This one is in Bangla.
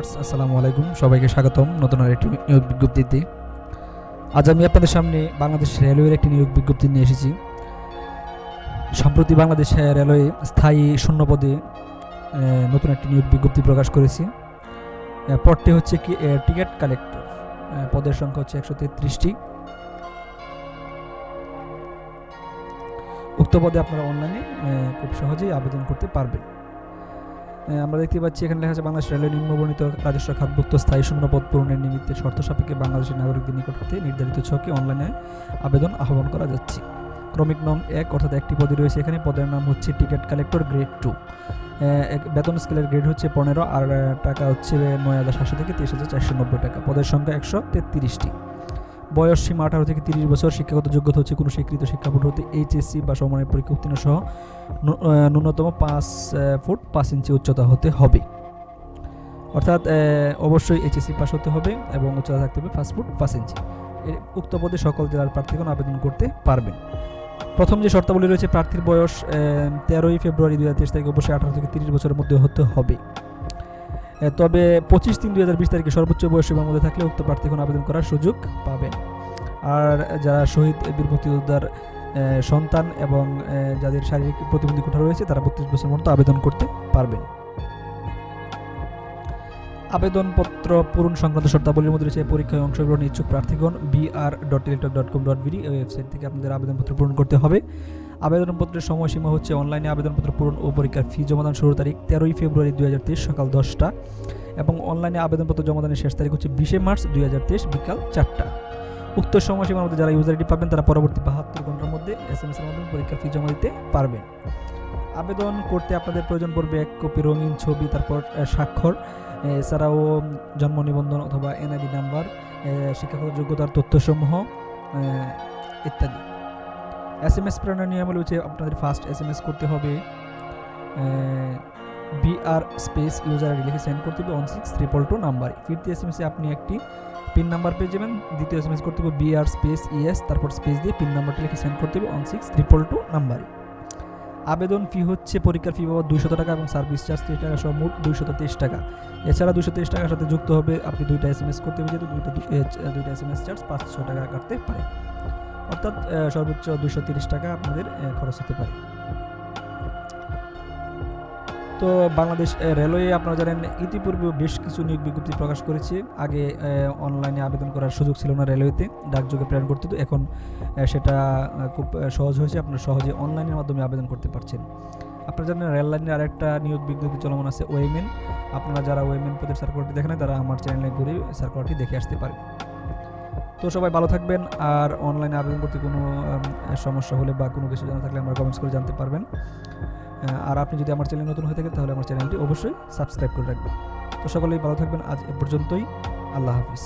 আসসালামু আলাইকুম। সবাইকে স্বাগতম নতুন আর একটি নিয়োগ বিজ্ঞপ্তিতে। আজ আমি আপনাদের সামনে বাংলাদেশ রেলওয়ের একটি নিয়োগ বিজ্ঞপ্তি নিয়ে এসেছি। সম্প্রতি বাংলাদেশ রেলওয়ে স্থায়ী শূন্য পদে নতুন একটি নিয়োগ বিজ্ঞপ্তি প্রকাশ করেছে। পদটি হচ্ছে কি টিকিট কালেক্টর। পদের সংখ্যা হচ্ছে একশো তেত্রিশটি। উক্ত পদে আপনারা অনলাইনে খুব সহজেই আবেদন করতে পারবেন। আমরা দেখতে পাচ্ছি এখানে লেখা আছে, বাংলাদেশ রেলওয়ে নিম্নবর্ণিত রাজস্ব খাতভুক্ত স্থায়ী শূন্য পদ পূরণের নিমিত্তে শর্ত সাপেক্ষে বাংলাদেশের নাগরিকদের নিকট হতে নির্ধারিত ছকে অনলাইনে আবেদন আহ্বান করা যাচ্ছে। ক্রমিক নং এক, অর্থাৎ একটি পদে রয়েছে এখানে, পদের নাম হচ্ছে টিকিট কালেক্টর গ্রেড টু। বেতন স্কেলের গ্রেড হচ্ছে পনেরো, আর টাকা হচ্ছে নয় হাজার সাতশো থেকে তেইশ হাজার চারশো নব্বই টাকা। পদের সংখ্যা একশো তেত্রিশটি। বয়স সীমা আঠারো থেকে তিরিশ বছর, শিক্ষাগত যোগ্যতা হচ্ছে কোনো স্বীকৃত শিক্ষা হতে এইচএসসি বা সমমানের পরীক্ষা উত্তীর্ণ সহ ন্যূনতম পাঁচ ফুট পাঁচ ইঞ্চি উচ্চতা হতে হবে। অর্থাৎ অবশ্যই এইচএসসি পাস হতে হবে এবং উচ্চতা থাকতে হবে পাঁচ ফুট পাঁচ ইঞ্চি। উক্ত পদে সকল জেলার প্রার্থীগণ আবেদন করতে পারবেন। প্রথম যে শর্তাবলী রয়েছে, প্রার্থীর বয়স তেরোই ফেব্রুয়ারি দুই হাজার তেইশ তারিখ অবশ্যই আঠারো থেকে তিরিশ বছরের মধ্যে হতে হবে। তবে পঁচিশ তিন দুই হাজার বিশ তারিখে সর্বোচ্চ বয়স সীমার মধ্যে থাকলে উক্ত প্রার্থীগণ আবেদন করার সুযোগ পাবেন। আর যারা শহীদ বীর মুক্তিযোদ্ধার সন্তান এবং যাদের শারীরিক প্রতিবন্ধী কোঠা রয়েছে, তারা বত্রিশ বছর মতো আবেদন করতে পারবেন। আবেদনপত্র পূরণ সংক্রান্ত শর্তাবলীর মধ্যে রয়েছে পরীক্ষায় অংশগ্রহণ ইচ্ছুক প্রার্থীগণ BR dot Teletalk dot com dot BD website থেকে আপনাদের আবেদনপত্র পূরণ করতে হবে। আবেদনপত্রের সময়সীমা হচ্ছে অনলাইনে আবেদনপত্র পূরণ ও পরীক্ষার ফি জমাদান শুরু তারিখ তেরোই ফেব্রুয়ারি দুই হাজার তেইশ সকাল দশটা এবং অনলাইনে আবেদনপত্র জমাদানের শেষ তারিখ হচ্ছে বিশে মার্চ দুই হাজার তেইশ বিকাল চারটা। উক্ত সময়সীমার মধ্যে যারা ইউজার আইডি পাবেন, তারা পরবর্তী বাহাত্তর ঘণ্টার মধ্যে এস এম এস এর মাধ্যমে পরীক্ষার ফি জমা দিতে পারবেন। আবেদন করতে আপনাদের প্রয়োজন পড়বে এক কপি রঙিন ছবি, তারপর স্বাক্ষর এছাড়াও জন্ম নিবন্ধন অথবা এনআইডি নাম্বার শিক্ষাগত যোগ্যতার তথ্যসমূহ ইত্যাদি। এস এম এস প্রেরণের নিয়ম হচ্ছে আপনাদের ফার্স্ট এস এম এস করতে হবে বিআর স্পেস ইউজার আইডি লিখে সেন্ড করতে হবে ওয়ান সিক্স ট্রিপল টু নাম্বারে ফিরতি এস এম এসে আপনি একটি পিন নাম্বার পেয়ে যাবেন, দ্বিতীয় এস এম এস করতে হবে বিআর স্পেস ইএস তারপর স্পেস দিয়ে পিন নাম্বারটি লিখে সেন্ড করতে হবে ওয়ান সিক্স ট্রিপল টু নাম্বারে আবেদন ফি হচ্ছে, পরীক্ষার ফি বাবদ দুইশত টাকা এবং সার্ভিস চার্জ তিরিশ টাকা সহ মোট দুইশত তেইশ টাকা। এছাড়া দুশো তেইশ টাকার সাথে যুক্ত হবে, আপনি দুইটা এস এম এস করতে হবে, যেহেতু দুইটা দুইটা এস এম এস চার্জ পাঁচশো টাকা কাটতে পারে। অর্থাৎ সর্বোচ্চ দুশো টাকা আপনাদের খরচ হতে পারে। তো বাংলাদেশ রেলওয়ে আপনারা জানেন ইতিপূর্বে বেশ কিছু নিয়োগ বিজ্ঞপ্তি প্রকাশ করেছে। আগে অনলাইনে আবেদন করার সুযোগ ছিল না রেলওয়েতে, ডাকযোগে প্রেরণ করতে, তো এখন সেটা খুব সহজ হয়েছে। আপনারা সহজে অনলাইনের মাধ্যমে আবেদন করতে পারছেন। আপনারা জানেন রেল লাইনের আরেকটা নিয়োগ বিজ্ঞপ্তি চলমান আছে ওয়েমেন আপনারা যারা ওয়েমেন পদের সার্কুলারটি দেখেন তারা আমার চ্যানেলে ঘুরে সার্কুলারটি দেখে আসতে পারেন তো সবাই ভালো থাকবেন, আর অনলাইনে আবেদন করতে কোনো সমস্যা হলে বা কোনো কিছু জানা থাকলে আমরা কমেন্টস করে জানতে পারবেন। আর আপনি যদি আমার চ্যানেল নতুন হয়ে থাকেন, তাহলে আমার চ্যানেলটি অবশ্যই সাবস্ক্রাইব করে রাখবেন। তো সকলেই ভালো থাকবেন, আজ এ পর্যন্তই। আল্লাহ হাফিজ।